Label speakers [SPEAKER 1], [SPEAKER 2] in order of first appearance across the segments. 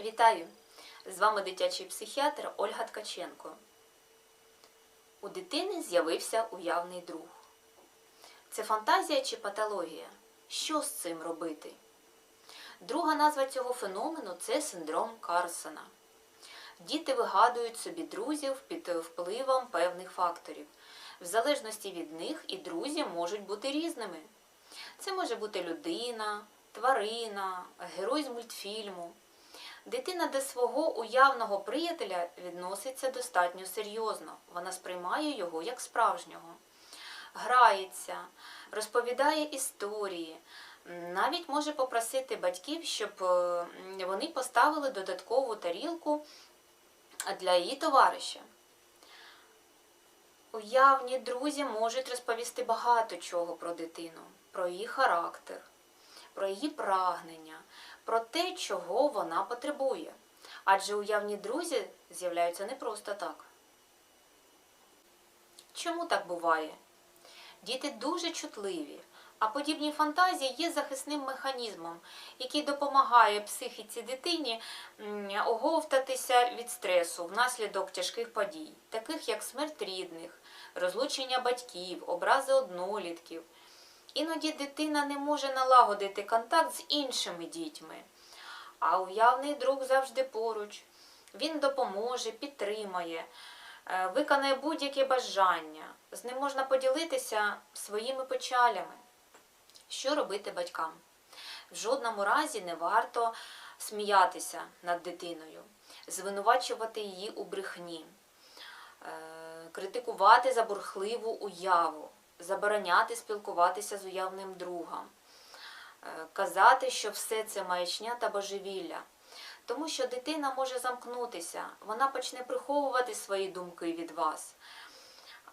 [SPEAKER 1] Вітаю! З вами дитячий психіатр Ольга Ткаченко. У дитини з'явився уявний друг. Це фантазія чи патологія? Що з цим робити? Друга назва цього феномену це синдром Карсона. Діти вигадують собі друзів під впливом певних факторів. В залежності від них і друзі можуть бути різними. Це може бути людина, тварина, герой з мультфільму. Дитина до свого уявного приятеля відноситься достатньо серйозно. Вона сприймає його як справжнього. Грається, розповідає історії, навіть може попросити батьків, щоб е, вони поставили додаткову тарілку для її товариша. Уявні друзі можуть розповісти багато чого про дитину, про її характер, про її прагнення, про те, чого вона потребує. Адже уявні друзі з'являються не просто так. Чому так буває? Діти дуже чутливі, а подібні фантазії є захисним механізмом, який допомагає психіці дитині оговтатися від стресу внаслідок тяжких подій, таких як смерть рідних, розлучення батьків, образи однолітків. Іноді дитина не може налагодити контакт з іншими дітьми, а уявний друг завжди поруч. Він допоможе, підтримає, е, виконає будь-яке бажання. З ним можна поділитися своїми печалями. Що робити батькам? В жодному разі не варто сміятися над дитиною, звинувачувати її у брехні, е, критикувати за бурхливу уяву, забороняти спілкуватися з уявним другом, е, казати, що все це маячня та божевілля. Тому що дитина може замкнутися, вона почне приховувати свої думки від вас.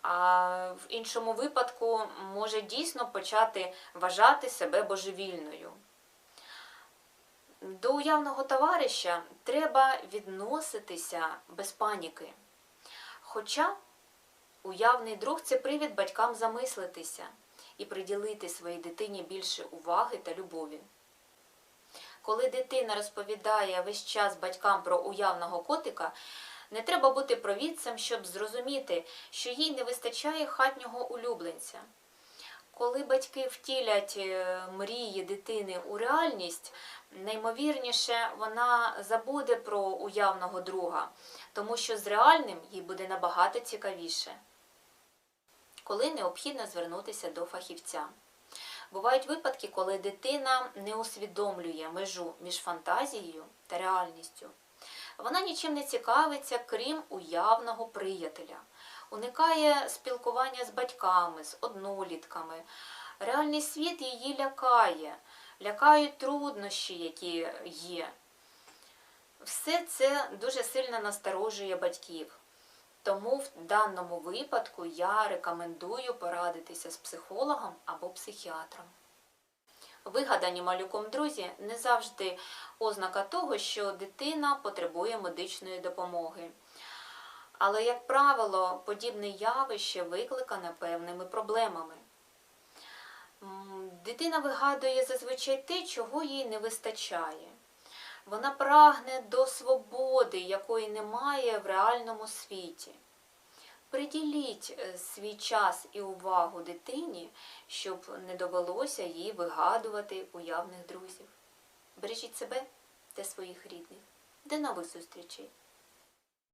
[SPEAKER 1] А в іншому випадку може дійсно почати вважати себе божевільною. До уявного товариша треба відноситися без паніки. Хоча уявний друг це привід батькам замислитися і приділити своїй дитині більше уваги та любові. Коли дитина розповідає весь час батькам про уявного котика, не треба бути провідцем, щоб зрозуміти, що їй не вистачає хатнього улюбленця. Коли батьки втілять е, мрії дитини у реальність, наймовірніше вона забуде про уявного друга, тому що з реальним їй буде набагато цікавіше. Коли необхідно звернутися до фахівця. Бувають випадки, коли дитина не усвідомлює межу між фантазією та реальністю. Вона нічим не цікавиться, крім уявного приятеля, уникає спілкування з батьками, з однолітками. Реальний світ її лякає, лякають труднощі, які є. Все це дуже сильно насторожує батьків. Тому в даному випадку я рекомендую порадитися з психологом або психіатром. Вигадані малюком друзі не завжди ознака того, що дитина потребує медичної допомоги. Але, як правило, подібне явище викликане певними проблемами. Дитина вигадує зазвичай те, чого їй не вистачає. Вона прагне до свободи, якої немає в реальному світі. Приділіть е, свій час і увагу дитині, щоб не довелося їй вигадувати уявних друзів. Бережіть себе та своїх рідних. До нових зустрічей!